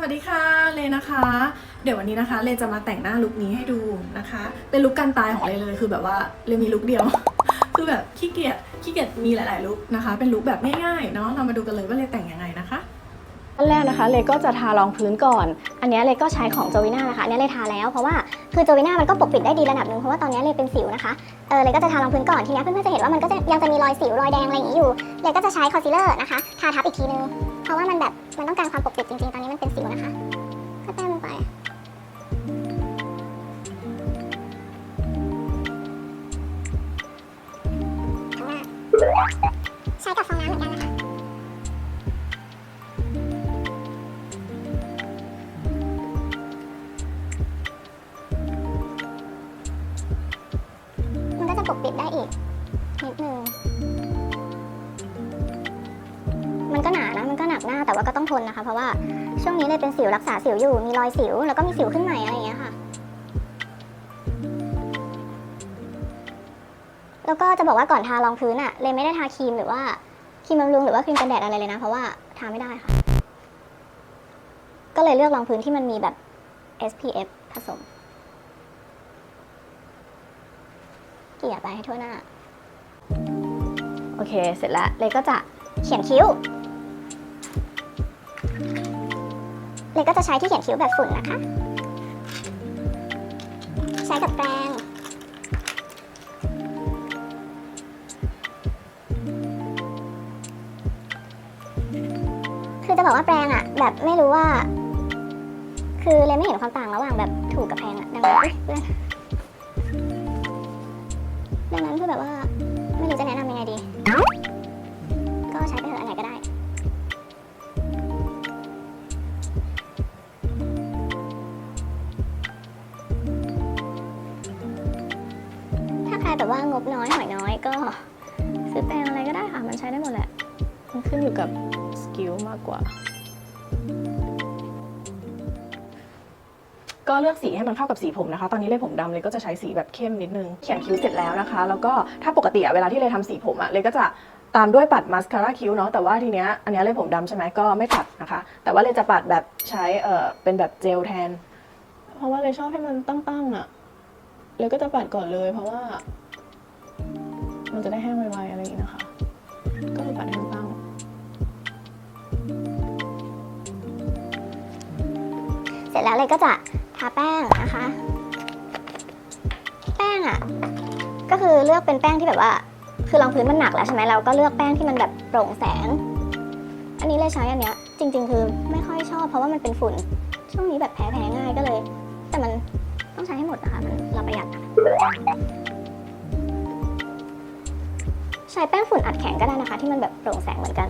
สวัสดีค่ะเลนะคะ เดี๋ยววันนี้นะคะเลจะมาแต่งหน้าลุคนี้ให้ดูนะคะ เป็นลุคการตายของเลเลยคือแบบว่าเลมีลุคเดียว คือแบบขี้เกียจขี้เกียจมีหลายๆลุคนะคะ เป็นลุคแบบง่ายๆเนาะเรามาดูกันเลยว่าเลแต่งยังไงนะคะ ขั้นแรกนะคะเลก็จะทารองพื้นก่อน อันนี้เลก็ใช้ของโจวิน่านะคะ อันเนี้ยเลทาแล้วเพราะว่าคือโจวิน่ามันก็ปกปิดได้ดีระดับหนึ่งเพราะว่าตอนนี้เลเป็นสิวนะคะ เออเลก็จะทารองพื้นก่อนทีนี้เพื่อนๆจะเห็นว่ามันก็จะยังจะมีรอยสิวรอยแดงอะไรอย่างนี้อยู่เลก็จะใช้คอนซีลเลอร์นะคะทาทับอีกทีนึง เพราะว่ามันแบบมันต้องการความปกปิดจริงๆ ตอนนี้มันเป็นสิวนะคะก็แต้มลงไป วรักษาสิวอยู่ มีรอยสิว แล้วก็มีสิวขึ้นใหม่อะไรอย่างเงี้ยค่ะ แล้วก็จะบอกว่าก่อนทารองพื้นอะเลยไม่ได้ทาครีมหรือว่าครีมบำรุงหรือว่าครีมกันแดดอะไรเลยนะ เพราะว่าทาไม่ได้ค่ะ ก็เลยเลือกรองพื้นที่มันมีแบบ SPF ผสม เกลี่ยไปให้ทั่วหน้า โอเค เสร็จแล้วเลยก็จะเขียนคิ้ว เลยก็จะใช้ที่เขียนคิ้วแบบฝุ่นนะคะ ใช้กับแปรงคือจะบอกว่าแปรงอะแบบไม่รู้ว่า คือเลยไม่เห็นความต่างระหว่างแบบถูกกับแพงอะดังนั้นเพื่อนดังนั้นคือแบบว่าไม่รู้จะแนะนำยังไงดี ก็ใช้ไปเถอะอันไหนก็ได้ น้อยหอยน้อยก็ซื้อแปรงอะไรก็ได้ค่ะ มันใช้ได้หมดแหละ มันขึ้นอยู่กับสกิลมากกว่า ก็เลือกสีให้มันเข้ากับสีผมนะคะ ตอนนี้เลยผมดำเลยก็จะใช้สีแบบเข้มนิดนึง เขียนคิ้วเสร็จแล้วนะคะ แล้วก็ถ้าปกติอะเวลาที่เลยทำสีผมอะเลยก็จะตามด้วยปัดมาสคาร่าคิ้วเนาะแต่ว่าทีเนี้ยอันนี้เลยผมดำใช่ไหมก็ไม่ปัดนะคะ แต่ว่าเลยจะปัดแบบใช้เอ่อเป็นแบบเจลแทน เพราะว่าเลยชอบให้มันตั้งๆอะเลยก็จะปัดก่อนเลย เพราะว่า มันจะได้แห้งไวๆอะไรอย่างนี้นะคะ ก็เลยปัดให้มันตั้งเสร็จแล้วเลยก็จะทาแป้งนะคะ แป้งอะ่ะ ก็คือเลือกเป็นแป้งที่แบบว่า คือรองพื้นมันหนักแล้วใช่ไหมเราก็เลือกแป้งที่มันแบบโปร่งแสง อันนี้เลยใช้อันเนี้ย จริง ๆ คือไม่ค่อยชอบ เพราะว่ามันเป็นฝุ่น ช่วงนี้แบบแพ้แพ้ง่ายก็เลย แต่มันต้องใช้ให้หมดนะคะ มันเราประหยัด ใช้แป้งฝุ่นอัดแข็งก็ได้นะคะ ที่มันแบบโปร่งแสงเหมือนกัน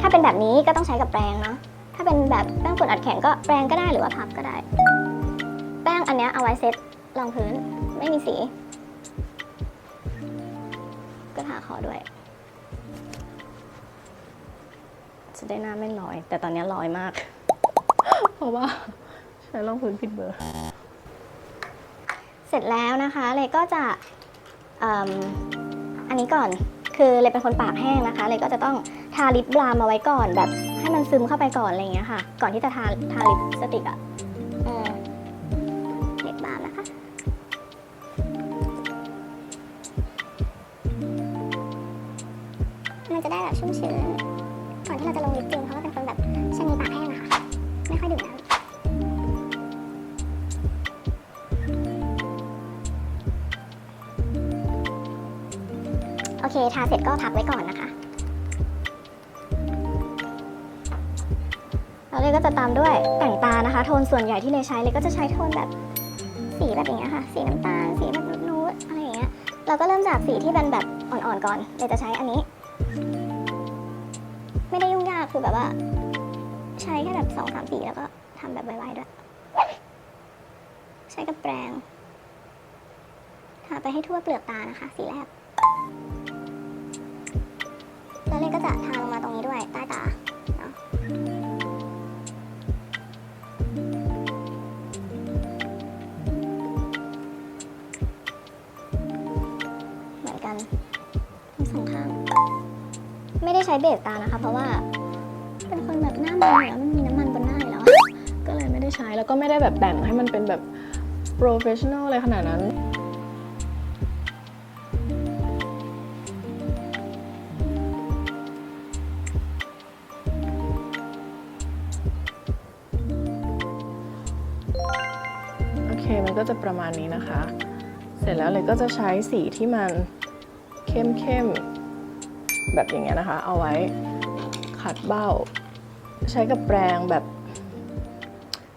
ถ้าเป็นแบบนี้ก็ต้องใช้กับแปรงเนาะถ้าเป็นแบบแป้งฝุ่นอัดแข็งก็แปรงก็ได้หรือว่าพับก็ได้ แป้งอันนี้เอาไว้เซ็ตรองพื้นไม่มีสี ก็ทาคอด้วยจะได้หน้าไม่ลอย แต่ตอนนี้ลอยมาก เพราะว่าใช้รองพื้นผิดเบอร์ เสร็จแล้วนะคะเลยก็จะเอันนี้ก่อนคือเลยเป็นคนปากแห้งนะคะ เลยก็จะต้องทาลิปบลามเอาไว้ก่อนแบบให้มันซึมเข้าไปก่อนอะไรอย่างเงี้ยค่ะ ก่อนที่จะทาทาลิปสติกอะอืมลิปบลามนะคะมันจะได้แบบชุ่มชื้นก่อนที่เราจะลงลิปจริงเพราะว่าเป็นคนแบบชนีปากแห้งอะค่ะไม่ค่อยดื่มน้ำ ทาเสร็จก็พักไว้ก่อนนะคะแล้วเลยก็จะตามด้วยแต่งตานะคะ โทนส่วนใหญ่ที่เลยใช้เลยก็จะใช้โทนแบบสีแบบอย่างเงี้ยค่ะ สีน้ำตาล สีแบบนูดๆอะไรอย่างเงี้ย เราก็เริ่มจากสีที่เป็นแบบอ่อนๆก่อน เลยจะใช้อันนี้ ไม่ได้ยุ่งยากคือแบบว่า ใช้แค่แบบสองสามสีแล้วก็ทำแบบไวๆด้วย ใช้กับแปรงทาไปให้ทั่วเปลือกตานะคะ สีแรก แล้วเลยก็จะทาลงมาตรงนี้ด้วยใต้ตาเนาะเหมือนกันทั้งสองข้าง ไม่ได้ใช้เบสตานะคะ เพราะว่าเป็นคนแบบหน้ามันอยู่แล้วมันมีน้ำมันบนหน้าอยู่แล้วก็เลยไม่ได้ใช้แล้วก็ไม่ได้แบบแบ่งให้มันเป็นแบบ professional เลยขนาดนั้น จะประมาณนี้นะคะ เสร็จแล้วเลยก็จะใช้สีที่มันเข้มเข้มๆแบบอย่างเงี้ยนะคะ เอาไว้ขัดเบ้า ใช้กับแปรงแบบ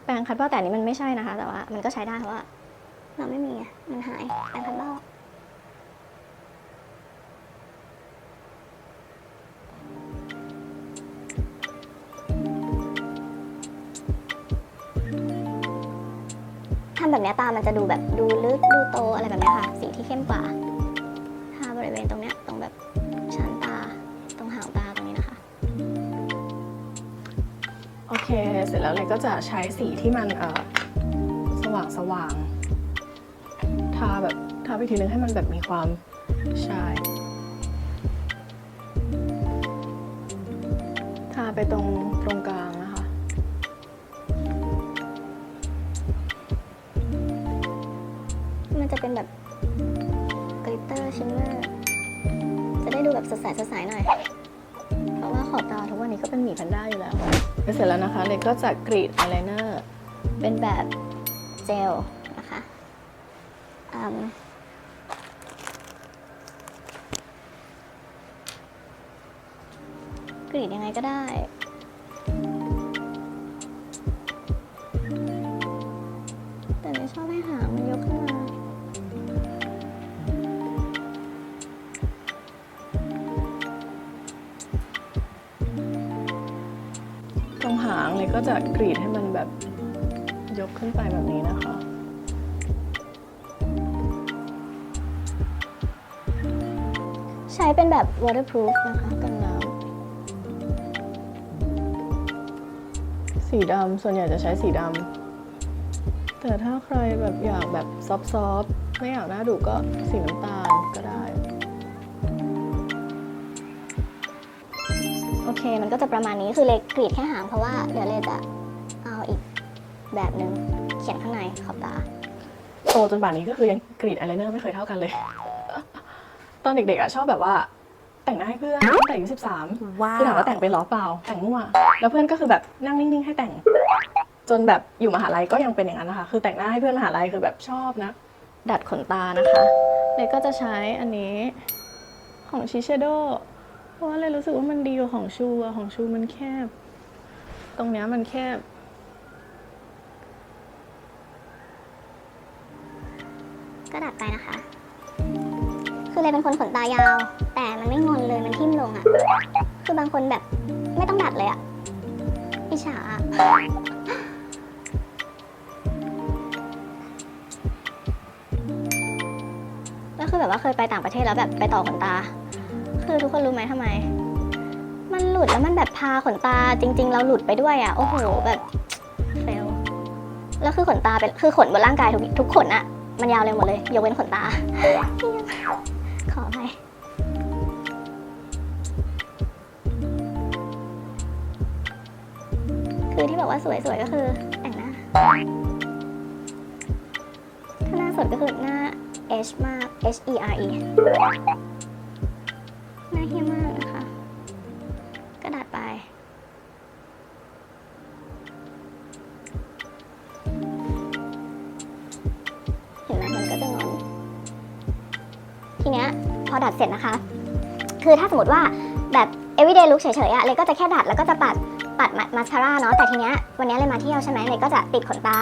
แปรงคัดเบ้าแต่อันนี้มันไม่ใช่นะคะ แต่ว่ามันก็ใช้ได้เพราะว่าเราไม่มีมันหายแปรงคัดเบ้าำแบบนี้ตามันจะดูแบบดูลึกดูโตอะไรแบบนี้ค่ะ สีที่เข้มกว่าทาบริเวณตรงเนี้ยตรงแบบชั้นตา ตรงหางตาตรงนี้นะคะ โอเค เสร็จแล้วเลยก็จะใช้สีที่มันเออสว่างสว่างทาแบบทาไปทีนึงให้มันแบบมีความใช่ทาไปตรงตรงกลาง จะเป็นแบบกลิตเตอร์ชิมเมอร์จะได้ดูแบบสดใสสดใสหน่อย เพราะว่าขอบตาทุกวันนี้ก็เป็นหมีแพนด้าอยู่แล้วเสร็จแล้วนะคะเลยก็จะกรีดอายไลเนอร์เป็นแบบเจลนะคะอืมกรีดยังไงก็ได้ ก็จะกรีดให้มันแบบยกขึ้นไปแบบนี้นะคะใช้เป็นแบบ waterproof นะคะกันน้สีดำส่วนใหญ่จะใช้สีดำแต่ถ้าใครแบบอยากแบบซอฟต์ๆไม่อยากหน้าดุก็สีน้ำตาล เคมันก็จะประมาณนี้คือเล็กกรีดแค่หางเพราะว่าเดี๋ยวเลยจะเอาอีกแบบหนึ่งเขียนข้างในขอบตา โตจนป่านนี้ก็คือยังกรีดอายไลเนอร์ไม่เคยเท่ากันเลย ตอนเด็กๆอะชอบแบบว่า แต่งหน้าให้เพื่อนตั้งแต่อายุสิบสามว้าคือถามว่าแต่งเป็นเหรอเปล่า แต่งมั่วแล้วเพื่อนก็คือแบบนั่งนิ่งๆให้แต่ง จนแบบอยู่มหาลัยก็ยังเป็นอย่างนั้นนะคะ คือแต่งหน้าให้เพื่อนมหาลัยคือแบบชอบนะ ดัดขนตานะคะเลยก็จะใช้อันนี้ของชิเชโด เพราะว่าเลยรู้สึกว่ามันดีกว่าของชูอะของชูมันแคบ ตรงเนี้ยมันแคบ ก็ดัดไปนะคะ คือเลยเป็นคนขนตายาว แต่มันไม่งอนเลยมันทิ่มลงอะคือบางคนแบบไม่ต้องดัดเลยอะอิจฉาอะแล้วคือแบบว่าเคยไปต่างประเทศแล้วแบบไปต่อขนตา คือทุกคนรู้ไหมทำไม มันหลุดแล้วมันแบบพาขนตาจริง ๆ เราหลุดไปด้วยอะโอ้โหแบบเฟลแล้วคือขนตาเป็นคือขนบนร่างกายทุกทุกขนอะมันยาวเลยหมดเลยยกเว้นขนตา ขออภัยคือที่บอกว่าสวยๆก็คือแต่งหน้าถ้าหน้าสดก็คือหน้า H มาก H E R E เฮี้ยมากนะคะ กระดาษไป เห็นไหมมันก็จะงอนทีเนี้ยพอดัดเสร็จนะคะ คือถ้าสมมติว่าแบบ everyday look เฉยๆอะเลยก็จะแค่ดัดแล้วก็จะปัดปัดมาสคาร่าเนาะแต่ทีเนี้ยวันเนี้ยเลยมาเที่ยวใช่ไหมเลยก็จะติดขนตา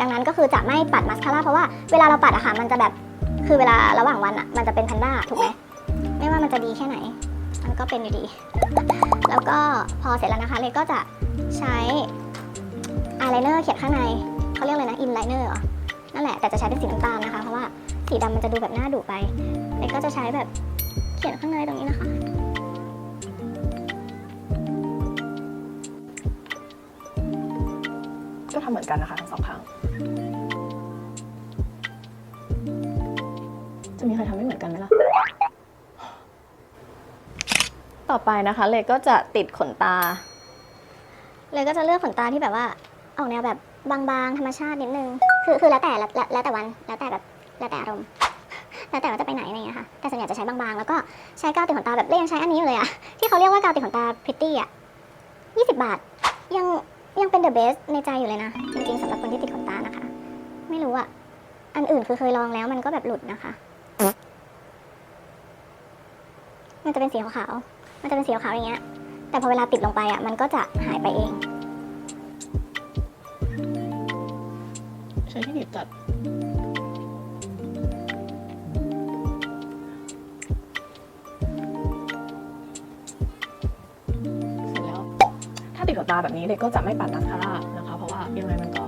ดังนั้นก็คือจะไม่ปัดมาสคาร่าเพราะว่าเวลาเราปัดอะค่ะมันจะแบบคือเวลาระหว่างวันอะมันจะเป็นแพนด้าถูกไหมไม่ว่ามันจะดีแค่ไหน ก็เป็นอยู่ดี แล้วก็พอเสร็จแล้วนะคะเลยก็จะใช้อายไลเนอร์เขียนข้างในเขาเรียกอะไรนะอินไลเนอร์เหรอนั่นแหละแต่จะใช้เป็นสีน้ำตาลนะคะ เพราะว่าสีดำมันจะดูแบบหน้าดุไปเลยก็จะใช้แบบเขียนข้างในตรงนี้นะคะก็ทำเหมือนกันนะคะทั้งสองข้างจะมีใครทำไม่เหมือนกันไหมล่ะ ต่อไปนะคะเลก็จะติดขนตา เลยก็จะเลือกขนตาที่แบบว่า ออกแนวแบบบางๆธรรมชาตินิดนึง คือคือแล้วแต่แล้วแล้วแต่วันแล้วแต่แบบแล้วแต่อารมณ์แล้วแต่ว่าจะไปไหนอะไรอย่างเงี้ยค่ะ แต่ส่วนใหญ่จะใช้บางๆ แล้วก็ใช้กาวติดขนตาแบบเล่ยังใช้อันนี้อยู่เลยอะที่เขาเรียกว่ากาวติดขนตาพริตตี้อะ20บาท ยังยังเป็นเดอะเบสในใจอยู่เลยนะ จริงๆสำหรับคนที่ติดขนตานะคะ ไม่รู้อะอันอื่นคือเคยลองแล้วมันก็แบบหลุดนะคะ มันจะเป็นสีขาวๆ มันจะเป็นสีขาวอย่างเงี้ย แต่พอเวลาติดลงไปอะ มันก็จะหายไปเอง ใช้ที่หนีบตัด เสร็จแล้ว ถ้าติดขนตาแบบนี้เด็กก็จะไม่ปัดมาคาร่านะคะ เพราะว่ายังไงมันก็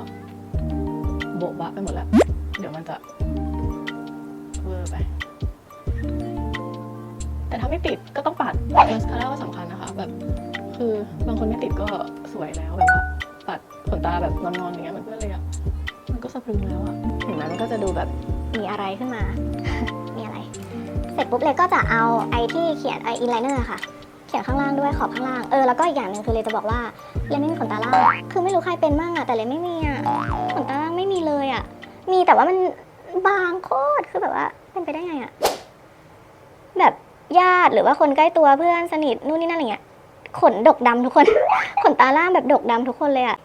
โบะบะไปหมดแล้ว เดี๋ยวมันจะ ไม่ติดก็ต้องปัดมาสคาร่าก็สำคัญนะคะ แบบคือบางคนไม่ติดก็สวยแล้วแบบว่าปัดขนตาแบบนอนๆอย่างเงี้ยมันก็เลยอะมันก็สะพรึงแล้วอะเห็นไหมมันก็จะดูแบบมีอะไรขึ้นมา มีอะไร เสร็จปุ๊บเลยก็จะเอาไอที่เขียนไออินไลเนอร์ค่ะ เขียนข้างล่างด้วยขอบข้างล่าง เออ แล้วก็อีกอย่างหนึ่งคือเลยจะบอกว่าเลยไม่มีขนตาล่าง คือไม่รู้ใครเป็นบ้างอะแต่เลยไม่มีอะขนตาล่างไม่มีเลยอะมีแต่ว่ามันบางโคตร คือแบบว่าเป็นไปได้ไงอะแบบ ญาติหรือว่าคนใกล้ตัวเพื่อนสนิทนู่นนี่นั่นอะไรเงี้ยขนดกดำทุกคน ขนตาล่างแบบดกดำทุกคนเลยอะ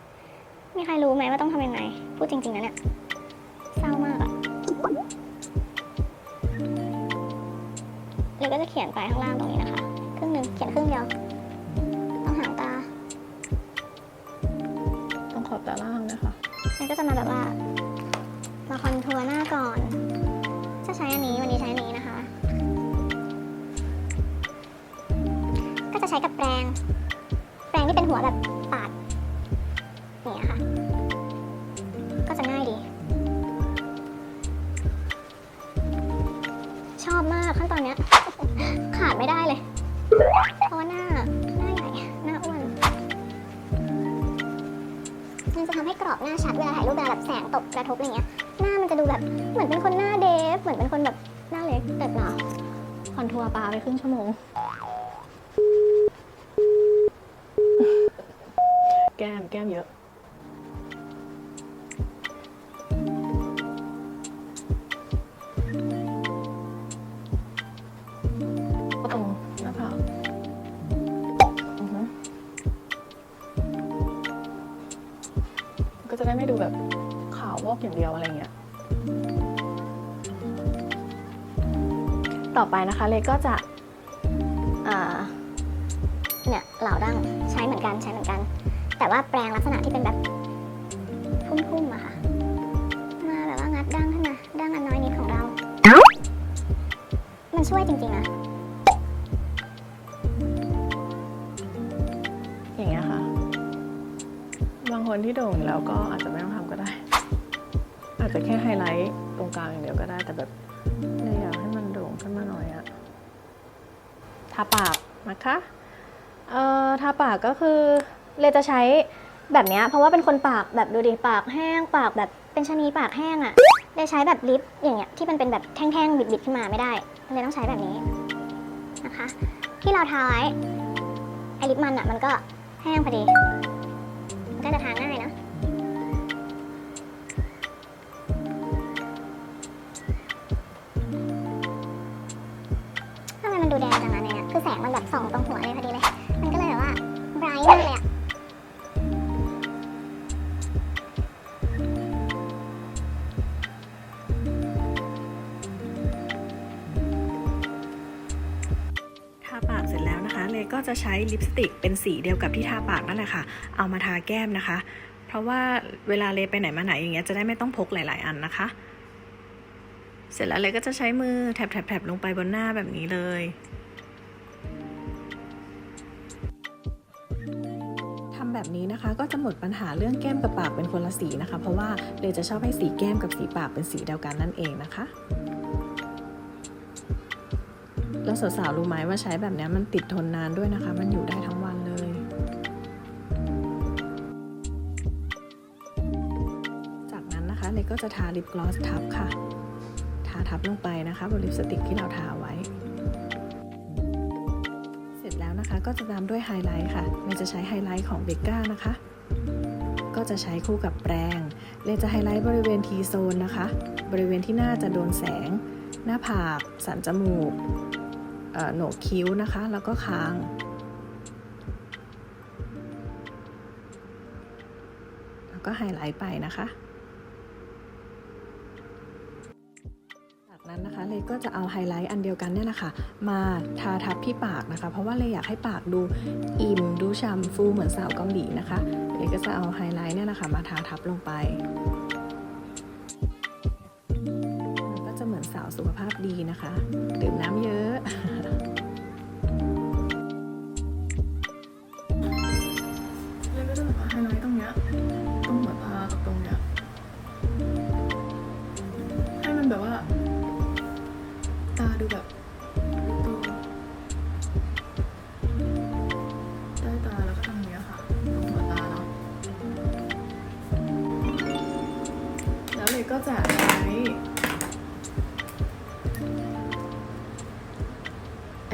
มีใครรู้ไหมว่าต้องทำยังไง พูดจริงๆนะเนี่ยเศร้ามากอะเลยก็จะเขียนไปข้างล่างตรงนี้นะคะ ครึ่งหนึ่งเขียนครึ่งเดียวต้องหางตาต้องขอบตาล่างนะคะเลยก็จะมาแบบว่า มาคอนทัวร์หน้าก่อน จะใช้อันนี้วันนี้ใช้อันนี้ ใช้กับแปรงแปรงที่เป็นหัวแบบปาดเนี่ยค่ะ ก็จะง่ายดี ชอบมากขั้นตอนเนี้ย ขาดไม่ได้เลยเพราะว่าหน้าหน้าใหญ่หน้าอ้วนมันจะทำให้กรอบหน้าชัดเวลาถ่ายรูปเวลาแบบแสงตกกระทบอะไรเงี้ยหน้ามันจะดูแบบเหมือนเป็นคนหน้าเดฟเหมือนเป็นคนแบบหน้าเล็กแต่เปล่าคอนทัวร์ปลาไปครึ่งชั่วโมง ก้ม แก้มเยอะ ก็ตรงหน้าผากอือฮึก็จะได้ไม่ดูแบบขาววอกอย่างเดียวอะไรเงี้ย ต่อไปนะคะเลยก็จะ อ่า เนี่ยเหล่าดั้งใช้เหมือนกันใช้เหมือนกัน แต่ว่าแปรงลักษณะที่เป็นแบบพุ่มๆอะค่ะ มาแบบว่างัดดั้งขึ้นมาดั้งอันน้อยนิดของเรา มันช่วยจริงๆนะ อย่างเงี้ยค่ะ บางคนที่โด่งอยู่แล้วก็อาจจะไม่ต้องทำก็ได้ อาจจะแค่ไฮไลท์ตรงกลางอย่างเดียวก็ได้ แต่แบบเลยอยากให้มันโด่งขึ้นมาหน่อยอะทาปากนะคะ เอ่อ ทาปากก็คือ เลยจะใช้แบบเนี้ยเพราะว่าเป็นคนปากแบบดูดิปากแห้งปากแบบเป็นชะนีปากแห้งอะ่ะเลยใช้แบบลิปอย่างเงี้ยที่มันเป็นแบบแท่งๆบิดๆขึ้นมาไม่ได้เลยต้องใช้แบบนี้นะคะ ที่เราทาไว้ไอลิปมันอะ่ะมันก็แห้งพอดี มันก็จะทาง่ายนะทำไมมันดูแดงจังอะเนี่ยคือแสงมันแบบส่องตรงหัว ใช้ลิปสติกเป็นสีเดียวกับที่ทาปากนั่นแหละค่ะ เอามาทาแก้มนะคะ เพราะว่าเวลาเลไปไหนมาไหนอย่างเงี้ยจะได้ไม่ต้องพกหลาย ๆ อันนะคะ เสร็จแล้วเลยก็จะใช้มือแถบๆลงไปบนหน้าแบบนี้เลยทำแบบนี้นะคะก็จะหมดปัญหาเรื่องแก้มกับปากเป็นคนละสีนะคะ เพราะว่าเลยจะชอบให้สีแก้มกับสีปากเป็นสีเดียวกันนั่นเองนะคะ แล้วสาวๆรู้ไหมว่าใช้แบบนี้มันติดทนนานด้วยนะคะ มันอยู่ได้ทั้งวันเลยจากนั้นนะคะเลยก็จะทาลิปกลอสทับค่ะ ทาทับลงไปนะคะบนลิปสติกที่เราทาไว้ เสร็จแล้วนะคะก็จะตามด้วยไฮไลท์ค่ะเราจะใช้ไฮไลท์ของเบกก้านะคะ ก็จะใช้คู่กับแปรงเลนจะไฮไลท์บริเวณ T โซนนะคะ บริเวณที่หน้าจะโดนแสง หน้าผาก สันจมูก โหนกคิ้วนะคะ แล้วก็คางแล้วก็ไฮไลท์ไปนะคะจากนั้นนะคะเลยก็จะเอาไฮไลท์อันเดียวกันเนี่ยนะคะมาทาทับที่ปากนะคะ เพราะว่าเลยอยากให้ปากดูอิ่มดูฉ่ำฟูเหมือนสาวเกาหลีนะคะเลยก็จะเอาไฮไลท์เนี่ยนะคะมาทาทับลงไปก็จะเหมือนสาวสุขภาพดีนะคะ ดื่มน้ำเยอะ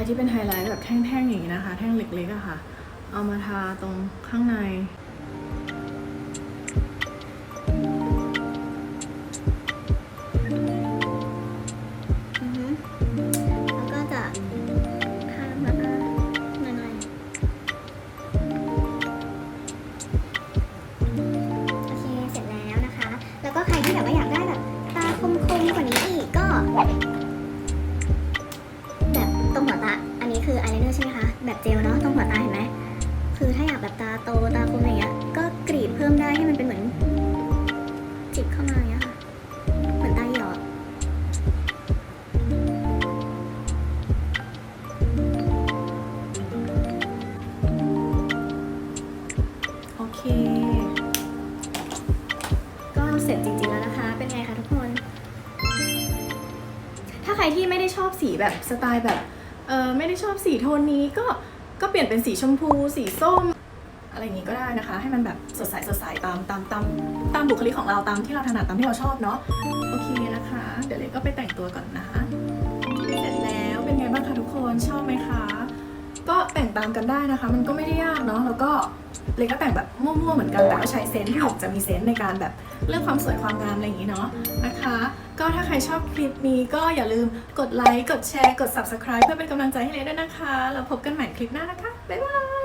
ที่เป็นไฮไลท์แบบแท่งๆอย่างนี้นะคะ แท่งเล็กๆอะค่ะ เอามาทาตรงข้างใน คืออายไลเนอร์ใช่ไหมคะ แบบเจลเนาะตรงหัวตาเห็นไหม คือถ้าอยากแบบตาโตตาคมอะไรเงี้ย ก็กรีดเพิ่มได้ให้มันเป็นเหมือน จิบเข้ามาอย่างเงี้ยค่ะ เหมือนตาหยอดโอเค ก็เสร็จจริงๆแล้วนะคะ เป็นไงคะทุกคน ถ้าใครที่ไม่ได้ชอบสีแบบสไตล์แบบเออไม่ได้ชอบสีโทนนี้ก็ก็เปลี่ยนเป็นสีชมพู สีส้ม อะไรอย่างนี้ก็ได้นะคะ ให้มันแบบสดใสสดใสตามตามตามตามบุคลิกของเราตามที่เราถนัดตามที่เราชอบเนาะโอเคนะคะ เดี๋ยวเลยก็ไปแต่งตัวก่อนนะเสร็จแล้วเป็นไงบ้างคะทุกคนชอบไหมคะก็แต่งตามกันได้นะคะ มันก็ไม่ได้ยากเนาะแล้วก็เลยก็แต่งแบบมั่วๆเหมือนกันแต่ก็ใช้เซนส์ที่ผมจะมีเซนส์ในการแบบเรื่องความสวยความงามอะไรอย่างนี้เนาะนะคะ ก็ถ้าใครชอบคลิปนี้ก็อย่าลืมกดไลค์ กดแชร์ กด subscribe เพื่อเป็นกำลังใจให้เลยด้วยนะคะแล้วพบกันใหม่คลิปหน้านะคะ บ๊ายบาย